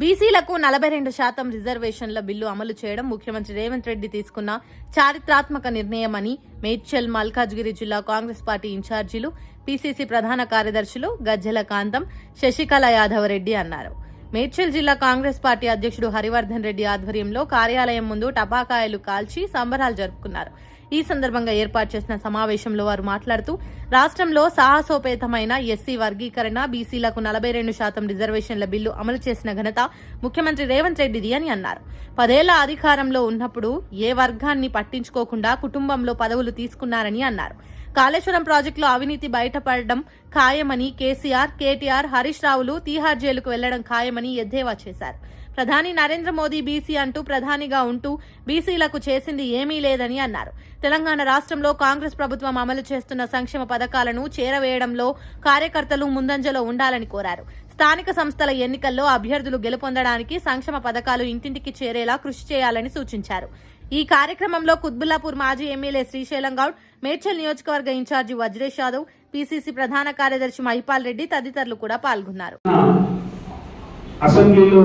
బీసీలకు నలభై రెండు శాతం రిజర్వేషన్ల బిల్లు అమలు చేయడం ముఖ్యమంత్రి రేవంత్ రెడ్డి తీసుకున్న చారిత్రాత్మక నిర్ణయమని మేడ్చల్ మల్కాజ్గిరి జిల్లా కాంగ్రెస్ పార్టీ ఇన్ఛార్జీలు పీసీసీ ప్రధాన కార్యదర్శులు గజ్జెల కాంతం శశికళ యాదవ్ రెడ్డి అన్నారు. మేడ్చల్ జిల్లా కాంగ్రెస్ పార్టీ అధ్యక్షుడు హరివర్ధన్ రెడ్డి ఆధ్వర్యంలో కార్యాలయం ముందు టపాకాయలు కాల్చి సంబరాలు జరుపుకున్నారు. ఈ సందర్భంగా ఏర్పాటు చేసిన సమావేశంలో వారు మాట్లాడుతూ రాష్ట్రంలో సాహసోపేతమైన ఎస్సీ వర్గీకరణ బీసీలకు నలభై రెండు శాతం రిజర్వేషన్ల బిల్లు అమలు చేసిన ఘనత ముఖ్యమంత్రి రేవంత్ రెడ్డిది అని అన్నారు. పదేళ్ళ అధికారంలో ఉన్నప్పుడు ఏ వర్గాన్ని పట్టించుకోకుండా కుటుంబంలో పదవులు తీసుకున్నారని అన్నారు. కాళేశ్వరం ప్రాజెక్టులో అవినీతి బయటపడడం ఖాయమని కేసీఆర్ కేటీఆర్ హరీష్ రావులు తీహార్ జైలుకు వెళ్ళడం ఖాయమని ఎద్దేవా చేశారు. ప్రధాని నరేంద్ర మోదీ బీసీ అంటూ ప్రధానిగా ఉంటూ బీసీలకు చేసింది ఏమీ లేదని అన్నారు. తెలంగాణ రాష్ట్రంలో కాంగ్రెస్ ప్రభుత్వం అమలు చేస్తున్న సంక్షేమ పథకాలను చేరవేయడంలో కార్యకర్తలు ముందంజలో ఉండాలని కోరారు. స్థానిక సంస్థల ఎన్నికల్లో అభ్యర్థులు గెలుపొందడానికి సంక్షేమ పథకాలు ఇంటింటికి చేరేలా కృషి చేయాలని సూచించారు. ఈ కార్యక్రమంలో కుత్బుల్లాపూర్ మాజీ ఎమ్మెల్యే శ్రీశైలం గౌడ్ మేడ్చల్ నియోజకవర్గ ఇన్ఛార్జి వజ్రేష్ యాదవ్ పిసిసి ప్రధాన కార్యదర్శి మహిపాల్ రెడ్డి తదితరులు కూడా పాల్గొన్నారు. అసెంబ్లీలో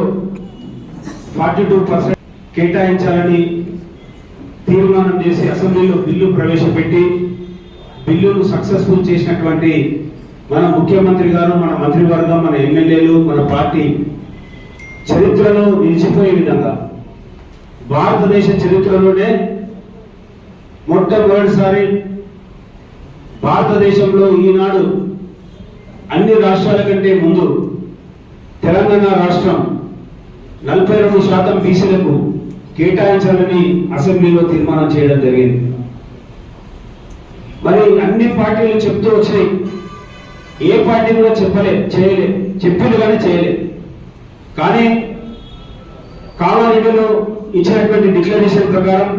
ఫార్టీ టూ పర్సెంట్ కేటాయించాలని తీర్మానం చేసి అసెంబ్లీలో బిల్లు ప్రవేశపెట్టి బిల్లును సక్సెస్ఫుల్ చేసినటువంటి మన ముఖ్యమంత్రి గారు మన మంత్రివర్గం మన ఎమ్మెల్యేలు మన పార్టీ చరిత్రలో నిలిచిపోయే విధంగా భారతదేశ చరిత్రలోనే మొట్టమొదటిసారి భారతదేశంలో ఈనాడు అన్ని రాష్ట్రాల కంటే ముందు తెలంగాణ రాష్ట్రం నలభై రెండు శాతం బీసీలకు కేటాయించాలని అసెంబ్లీలో తీర్మానం చేయడం జరిగింది. మరి అన్ని పార్టీలు చెప్తూ వచ్చాయి. ఏ పార్టీ కూడా చెప్పలే చేయలే చెప్పింది కానీ చేయలే. కానీ కామారెడ్డిలో ఇచ్చినటువంటి డిక్లరేషన్ ప్రకారం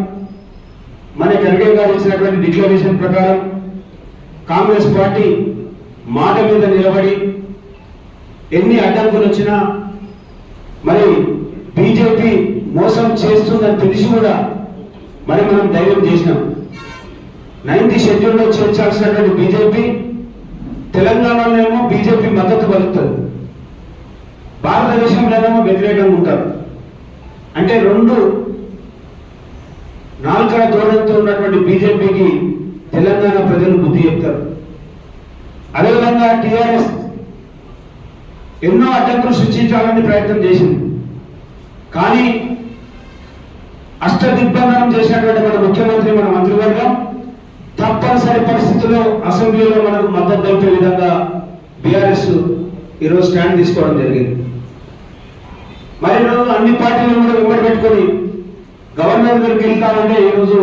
మన ఖర్గే గారు ఇచ్చినటువంటి డిక్లరేషన్ ప్రకారం కాంగ్రెస్ పార్టీ మాట మీద నిలబడి ఎన్ని అడ్డంకులు వచ్చినా మరి బీజేపీ మోసం చేస్తుందని తెలిసి కూడా మరి మనం ధైర్యం చేసినాం. నైన్త్ షెడ్యూల్లో చేర్చాల్సినటువంటి బీజేపీ తెలంగాణలోనేమో బీజేపీ మద్దతు పలుకుతుంది. భారతదేశంలోనేమో వ్యతిరేకంగా ఉంటారు. అంటే రెండు నాలుగు ధోరణితో ఉన్నటువంటి బీజేపీకి తెలంగాణ ప్రజలు బుద్ధి చెప్తారు. అదేవిధంగా టిఆర్ఎస్ ఎన్నో అడ్డంకులు సృష్టించాలని ప్రయత్నం చేసింది. కానీ అష్టదిగ్బంధనం చేసినటువంటి మన ముఖ్యమంత్రి మన మంత్రివర్గం తప్పనిసరి పరిస్థితుల్లో అసెంబ్లీలో మనకు మద్దతు తెలిపే విధంగా బీఆర్ఎస్ ఈరోజు స్టాండ్ తీసుకోవడం జరిగింది. మరి అన్ని పార్టీలు కూడా వెంబడి పెట్టుకొని గవర్నర్ దగ్గరికి వెళ్తామంటే ఈరోజు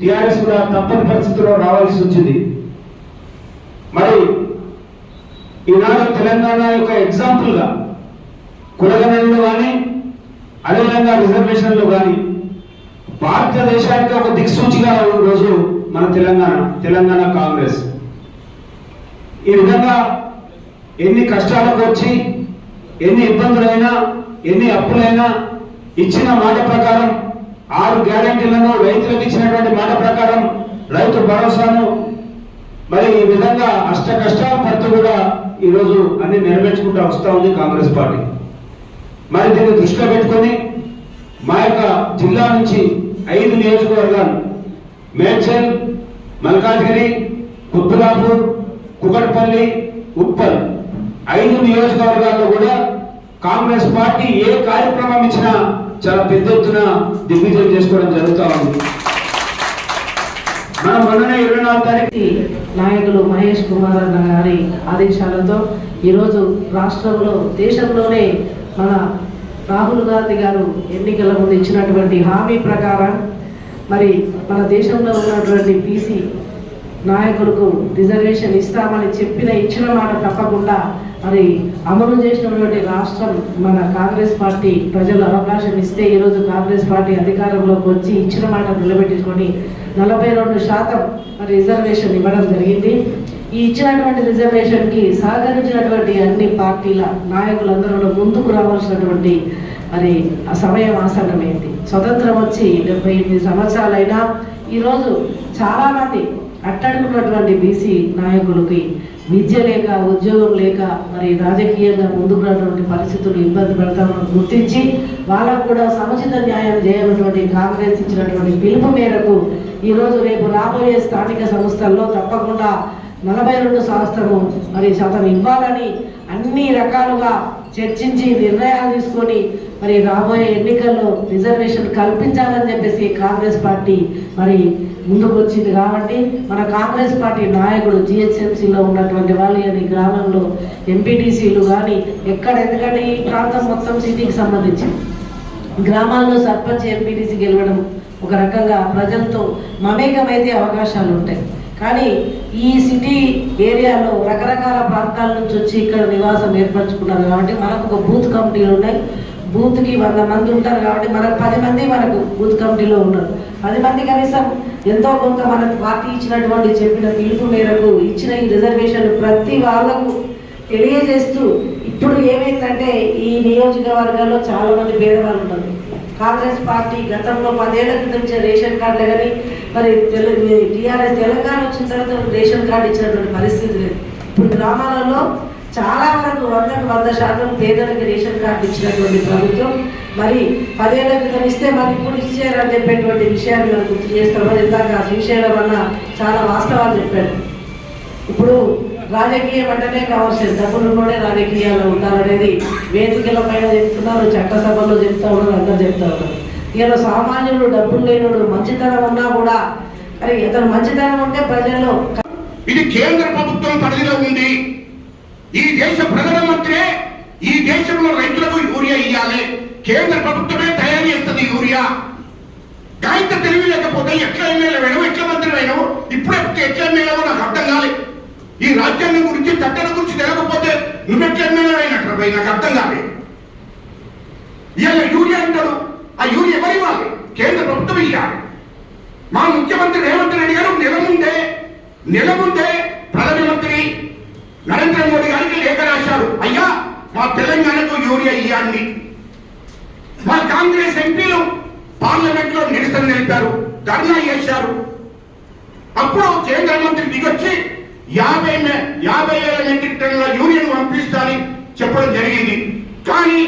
టిఆర్ఎస్ కూడా తప్పని పరిస్థితుల్లో రావాల్సి వచ్చింది. మరి ఈనాడు తెలంగాణ యొక్క ఎగ్జాంపుల్గా కులగణంలో కానీ అదేవిధంగా రిజర్వేషన్లో కానీ భారతదేశానికి ఒక దిక్సూచిగా రోజు మన తెలంగాణ తెలంగాణ కాంగ్రెస్. ఈ విధంగా ఎన్ని కష్టాలకు వచ్చి ఎన్ని ఇబ్బందులైనా ఎన్ని అప్పులైనా ఇచ్చిన మాట ప్రకారం ఆరు గ్యారంటీలను రైతులకు ఇచ్చినటువంటి మాట ప్రకారం రైతు భరోసాను. మరి ఈ విధంగా అష్ట కష్టాలు పడుతూ కూడా ఈరోజు అన్ని నెరవేర్చుకుంటూ వస్తూ ఉంది కాంగ్రెస్ పార్టీ. మరి దీన్ని దృష్టిలో పెట్టుకొని మా యొక్క జిల్లా నుంచి ఐదు నియోజకవర్గాలు మేడ్చల్ మల్కాజ్గిరి కుత్బులాపూర్ కుకట్పల్లి ఉప్పల్ ఐదు నియోజకవర్గాల్లో కూడా కాంగ్రెస్ పార్టీ ఏ కార్యక్రమం ఇచ్చినా చాలా పెద్ద ఎత్తున దిగ్విజయం చేసుకోవడం జరుగుతూ ఉంది. మనం మొన్ననే ఇరవై నాలుగు తారీఖు నాయకులు మహేష్ కుమార్ అన్న గారి ఆదేశాలతో ఈరోజు రాష్ట్రంలో దేశంలోనే మన రాహుల్ గాంధీ గారు ఎన్నికల ముందు ఇచ్చినటువంటి హామీ ప్రకారం మరి మన దేశంలో ఉన్నటువంటి బీసీ నాయకులకు రిజర్వేషన్ ఇస్తామని చెప్పిన ఇచ్చిన మాట తప్పకుండా మరి అమలు చేసినటువంటి రాష్ట్రం మన కాంగ్రెస్ పార్టీ ప్రజలు అవకాశం ఇస్తే ఈరోజు కాంగ్రెస్ పార్టీ అధికారంలోకి వచ్చి ఇచ్చిన మాట నిలబెట్టుకొని నలభై రెండు శాతం మరి రిజర్వేషన్ ఇవ్వడం జరిగింది. ఈ ఇచ్చినటువంటి రిజర్వేషన్కి సహకరించినటువంటి అన్ని పార్టీల నాయకులందరూ ముందుకు రావాల్సినటువంటి మరి ఆ సమయం ఆసన్నమైంది. స్వతంత్రం వచ్చి డెబ్బై ఎనిమిది సంవత్సరాలైనా ఈరోజు చాలామంది అట్టడుకున్నటువంటి బీసీ నాయకులకి విద్య లేక ఉద్యోగం లేక మరి రాజకీయంగా ముందుకు రానటువంటి పరిస్థితులు ఇబ్బంది పెడతామని గుర్తించి వాళ్ళకు కూడా సముచిత న్యాయం చేయనటువంటి కాంగ్రెస్ ఇచ్చినటువంటి పిలుపు మేరకు ఈరోజు రేపు రాబోయే స్థానిక సంస్థల్లో తప్పకుండా నలభై రెండు శాస్త్రము మరి శాతం ఇవ్వాలని అన్ని రకాలుగా చర్చించి నిర్ణయాలు తీసుకొని మరి రాబోయే ఎన్నికల్లో రిజర్వేషన్ కల్పించాలని చెప్పేసి కాంగ్రెస్ పార్టీ మరి ముందుకు వచ్చింది కాబట్టి మన కాంగ్రెస్ పార్టీ నాయకుడు జిహెచ్ఎంసీలో ఉన్నటువంటి వాళ్ళు కానీ గ్రామంలో ఎంపీటీసీలు కానీ ఎక్కడ ఎందుకంటే ఈ ప్రాంతం మొత్తం సిటీకి సంబంధించింది గ్రామాల్లో సర్పంచ్ ఎంపీటీసీ గెలవడం ఒక రకంగా ప్రజలతో మమేకమైతే అవకాశాలు ఉంటాయి కానీ ఈ సిటీ ఏరియాలో రకరకాల ప్రాంతాల నుంచి వచ్చి ఇక్కడ నివాసం ఏర్పరచుకున్నారు కాబట్టి మనకు ఒక బూత్ కమిటీలు ఉన్నాయి. బూత్కి వంద మంది ఉంటారు కాబట్టి మనకు పది మంది మనకు బూత్ కమిటీలో ఉన్నారు. పది మంది కనీసం ఎంతో కొంత మనకు పార్టీ ఇచ్చినటువంటి చెప్పిన పిలుపు మేరకు ఇచ్చిన ఈ రిజర్వేషన్ ప్రతి వాళ్ళకు తెలియజేస్తూ ఇప్పుడు ఏమైందంటే ఈ నియోజకవర్గాల్లో చాలామంది పేదవాళ్ళు ఉన్నారు. కాంగ్రెస్ పార్టీ గతంలో పదేళ్ళ క్రితం ఇచ్చిన రేషన్ కార్డులే కానీ మరి టీఆర్ఎస్ తెలంగాణ వచ్చిన తర్వాత రేషన్ కార్డు ఇచ్చినటువంటి పరిస్థితి లేదు. ఇప్పుడు గ్రామాలలో చాలా వరకు వందకు వంద శాతం పేదలకు రేషన్ కార్డు ఇచ్చినటువంటి ప్రభుత్వం. మరి పదేళ్ళ క్రితం ఇస్తే మరి ఇప్పుడు ఇచ్చారని చెప్పేటువంటి విషయాన్ని మనం గుర్తు చేస్తాం మరి ఇందాక శ్రీశైలం వల్ల చాలా వాస్తవాలు చెప్పారు ఇప్పుడు రాజకీయం అంటేనే కావాల్సింది డబ్బులున్నోడే రాజకీయాల్లో ఉంటారనేది వేదికల పైన చెప్తున్నారు చట్టసభలో చెప్తా ఉన్నారు అందరు చెప్తా ఉన్నారు. ఇలా సామాన్యుడు డబ్బులు లేనుడు మంచితనం ఉన్నా కూడా అరే ఇతను మంచితనం ఉంటే ప్రజల్లో ఇది కేంద్ర ప్రభుత్వం పరిధిలో ఉంది. ఈ దేశ ప్రధానమంత్రి ఈ దేశంలో రైతులకు యూరియా ఇవ్వాలి కేంద్ర ప్రభుత్వమే తయారు చేస్తుంది యూరియా. గాయంత తెలివి లేకపోతే ఎట్లా ఎమ్మెల్యే వేయడం? ఎట్లా మంత్రి వేయడం? ఇప్పుడు ఎట్లా ఎమ్మెల్యే నాకు అర్థం కాలేదు ఈ రాజ్యాంగం గురించి చట్టాల గురించి తెలియకపోతే నువ్వెట్లా ఎమ్మెల్యే అయినట్టు పోయి నాకు అర్థం కాలేదు ఇవాళ యూరియా అంటాడు ఆ యూరియా ఎవరు ఇవ్వాలి? కేంద్ర ప్రభుత్వం ఇవ్వాలి. మా ముఖ్యమంత్రి రేవంత్ రెడ్డి గారు నెల ముందే నెల ముందే ప్రధానమంత్రి నరేంద్ర మోడీ గారికి లేఖ రాశారు. అయ్యా మా తెలంగాణకు యూరియా ఇవ్వండి మా కాంగ్రెస్ ఎంపీలు పార్లమెంట్లో నిరసన నిలిపారు ధర్నా చేశారు. అప్పుడు కేంద్ర మంత్రి దిగొచ్చి యాభై మే- వేల మెట్రిక్ టన్నుల యూరియన్ పంపిస్తానని చెప్పడం జరిగింది. కానీ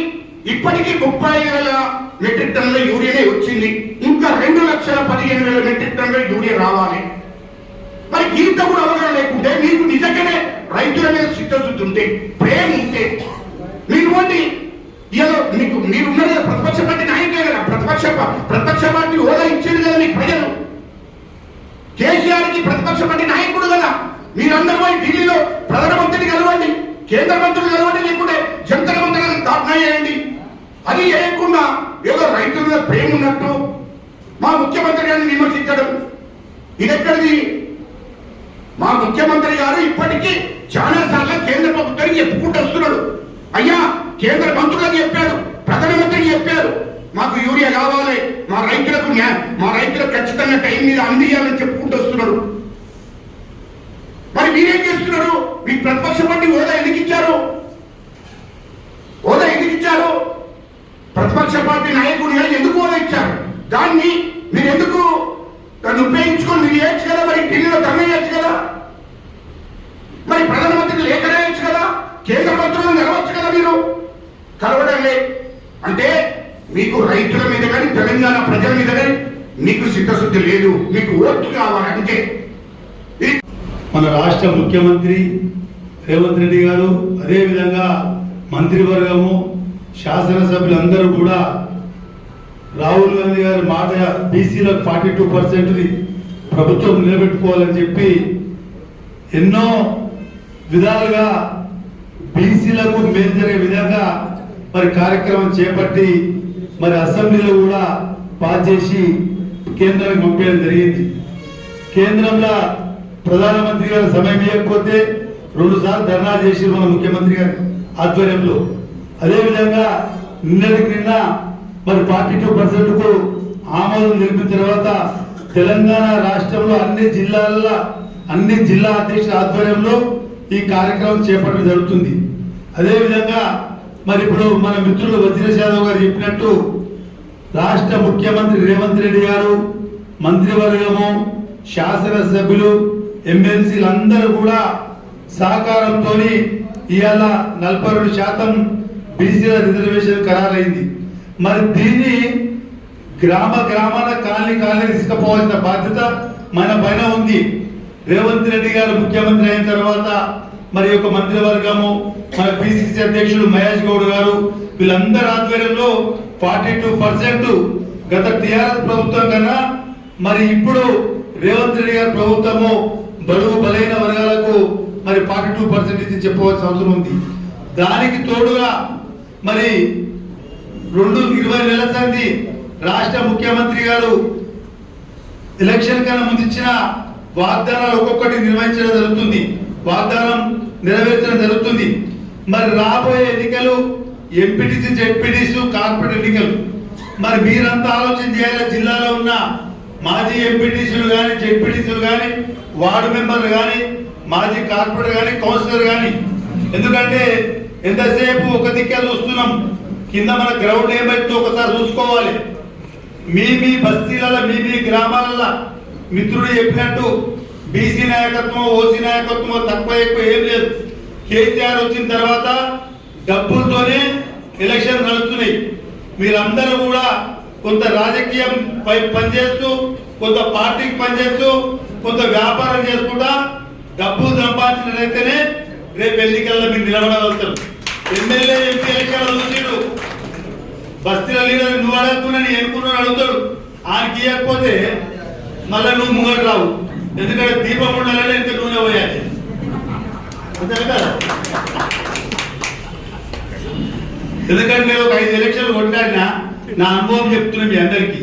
ఇప్పటికీ ముప్పై వేల మెట్రిక్ టన్నుల యూరియనే వచ్చింది. ఇంకా రెండు లక్షల పదిహేను వేల మెట్రిక్ టన్నుల యూరియా రావాలి. మరి గీత కూడా అవగాహన లేకుంటే మీకు నిజంగానే రైతుల మీద చిత్తశుద్ధి ఉంటే ప్రేమ ఉంటే మీరు పోండి ఇలా మీకు మీరు ఉన్నారు కదా ప్రతిపక్ష పార్టీ నాయకులే కదా ప్రతిపక్ష పా- ప్రతిపక్ష పార్టీ హోదా ఇచ్చింది కదా మీకు ప్రజలు కేసీఆర్కి ప్రతిపక్ష పార్టీ నాయకుడు కదా మీరందరూ పోయి ఢిల్లీలో ప్రధానమంత్రిని కలవండి కేంద్ర మంత్రులు కలవండి లేకుంటే జంతర మంత్రులను ధర్నా చేయండి. అది చేయకుండా ఏదో రైతుల మీద ప్రేమ ఉన్నట్టు మా ముఖ్యమంత్రి గారిని విమర్శించడం. ఇది ఎక్కడిది మా ముఖ్యమంత్రి గారు ఇప్పటికీ చాలా సార్లు కేంద్ర ప్రభుత్వానికి చెప్పుకుంటూ వస్తున్నాడు అయ్యా కేంద్ర మంత్రులని చెప్పాడు ప్రధానమంత్రికి చెప్పారు మాకు యూరియా కావాలి మా రైతులకు మా రైతులకు ఖచ్చితంగా టైం మీద అందియాలని చెప్పుకుంటూ వస్తున్నాడు మరి మీరేం చేస్తున్నారు? మీ ప్రతిపక్ష పార్టీ హోదా ఎందుకు ఇచ్చారు? హోదా ఎందుకు ఇచ్చారు? ప్రతిపక్ష పార్టీ నాయకుడిగా ఎందుకు హోదా ఇచ్చారు? దాన్ని మీరు ఎందుకు దాన్ని ఉపయోగించుకొని మీరు వేయచ్చు కదా మరి? ఢిల్లీలో ధర్నా కదా? మరి ప్రధానమంత్రికి లేఖ రాయొచ్చు కదా? కేంద్ర మంత్రులను నిలవచ్చు కదా మీరు? కలవడం అంటే మీకు రైతుల మీద కానీ తెలంగాణ ప్రజల మీద కానీ మీకు సిద్ధశుద్ధి లేదు. మీకు ఓట్లు కావాలంటే మన రాష్ట్ర ముఖ్యమంత్రి రేవంత్ రెడ్డి గారు అదేవిధంగా మంత్రివర్గము శాసనసభ్యులందరూ కూడా రాహుల్ గాంధీ గారి మాట బీసీలకు ఫార్టీ టూ పర్సెంట్ది ప్రభుత్వం నిలబెట్టుకోవాలని చెప్పి ఎన్నో విధాలుగా బీసీలకు మేలు జరిగే విధంగా మరి కార్యక్రమం చేపట్టి మరి అసెంబ్లీలో కూడా పాస్ చేసి కేంద్రానికి పంపించడం జరిగింది. కేంద్రంలో ప్రధానమంత్రి గారు సమయం ఇవ్వకపోతే రెండు సార్లు ధర్నా చేసి మన ముఖ్యమంత్రి గారి ఆధ్వర్యంలో. అదేవిధంగా నిన్నటికి నిన్న మరి ఫార్టీ టూ పర్సెంట్కు ఆమోదం తెలిపిన తర్వాత తెలంగాణ రాష్ట్రంలో అన్ని జిల్లాల అన్ని జిల్లా అధ్యక్షుల ఆధ్వర్యంలో ఈ కార్యక్రమం చేపట్టడం జరుగుతుంది. అదేవిధంగా మరి ఇప్పుడు మన మిత్రులు వజ్రేష్ యాదవ్ గారు చెప్పినట్టు రాష్ట్ర ముఖ్యమంత్రి రేవంత్ రెడ్డి గారు మంత్రివర్గము శాసనసభ్యులు ఎమ్మెల్సీలు కూడా సహకారంతో ఇవాళ నలభై రెండు శాతం బీసీల రిజర్వేషన్ ఖరారైంది. మరి దీన్ని గ్రామ గ్రామాల కాలనీ కాలనీ తీసుకుపోవాల్సిన బాధ్యత మన పైన ఉంది. రేవంత్ రెడ్డి గారు ముఖ్యమంత్రి అయిన తర్వాత మరి యొక్క మంత్రివర్గము మన పిసిసి అధ్యక్షుడు మహేష్ గౌడ్ గారు వీళ్ళందరి ఆధ్వర్యంలో ఫార్టీ టూ పర్సెంట్ గత టిఆర్ఎస్ ప్రభుత్వం కన్నా మరి ఇప్పుడు రేవంత్ రెడ్డి గారి ప్రభుత్వము బడుగు బలైన వర్గాలకు మరి ఫార్టీ టూ పర్సెంట్ చెప్పవలసిన అవసరం ఉంది. దానికి తోడుగా మరి రెండు ఇరవై నెలల సంది రాష్ట్ర ముఖ్యమంత్రి గారు ఎలక్షన్ కన్నా ముందు ఇచ్చిన వాగ్దానాలు ఒక్కొక్కటి నిర్వహించడం జరుగుతుంది. వాగ్దానం నెరవేర్చడం జరుగుతుంది. మరి రాబోయే ఎన్నికలు ఎంపీటీసీ జెడ్పీటీసీ కార్పొరేట్ ఎన్నికలు. మరి మీరంతా ఆలోచన చేయాలి జిల్లాలో ఉన్న మాజీ ఎంపీటీసీలు కానీ జెడ్పీటీసీలు కానీ వార్డు మెంబర్లు కానీ మాజీ కార్పొరేటర్ కానీ కౌన్సిలర్ కానీ ఎందుకంటే ఎంతసేపు ఒక దిక్కే చూస్తున్నాం కింద మన గ్రౌండ్ ఏమైతే ఒకసారి చూసుకోవాలి. మీ మీ బస్తీలలో మీ మీ గ్రామాలలో మిత్రుడు చెప్పినట్టు బీసీ నాయకత్వం ఓసీ నాయకత్వం తక్కువ ఎక్కువ ఏం లేదు. కేసీఆర్ వచ్చిన తర్వాత డబ్బులతోనే ఎలక్షన్ నడుస్తున్నాయి. మీరందరూ కూడా కొంత రాజకీయం పై పనిచేస్తూ కొంత పార్టీకి పనిచేస్తూ కొంత వ్యాపారం చేసుకుంటా డబ్బులు సంపాదించినట్లయితేనే రేపు ఎన్నికల్లో మీరు నిలబడగలుగుతారు. ఎమ్మెల్యే ఎంపీ ఎలక్షన్లు చూసిడు బస్తీల లీడర్ నువ్వు అడగకుండా ఎన్నుకున్నాను అడుగుతాడు. ఆయనకి ఇవ్వకపోతే మళ్ళీ నువ్వు ముంగడు రావు. ఎందుకంటే దీపం ఉండాలని ఎంత నూనె పోయాలి. అంతే ఎందుకంటే నేను ఒక ఐదు ఎలక్షన్లు కొట్టాడినా నా అనుభవం చెప్తున్నా మీ అందరికీ.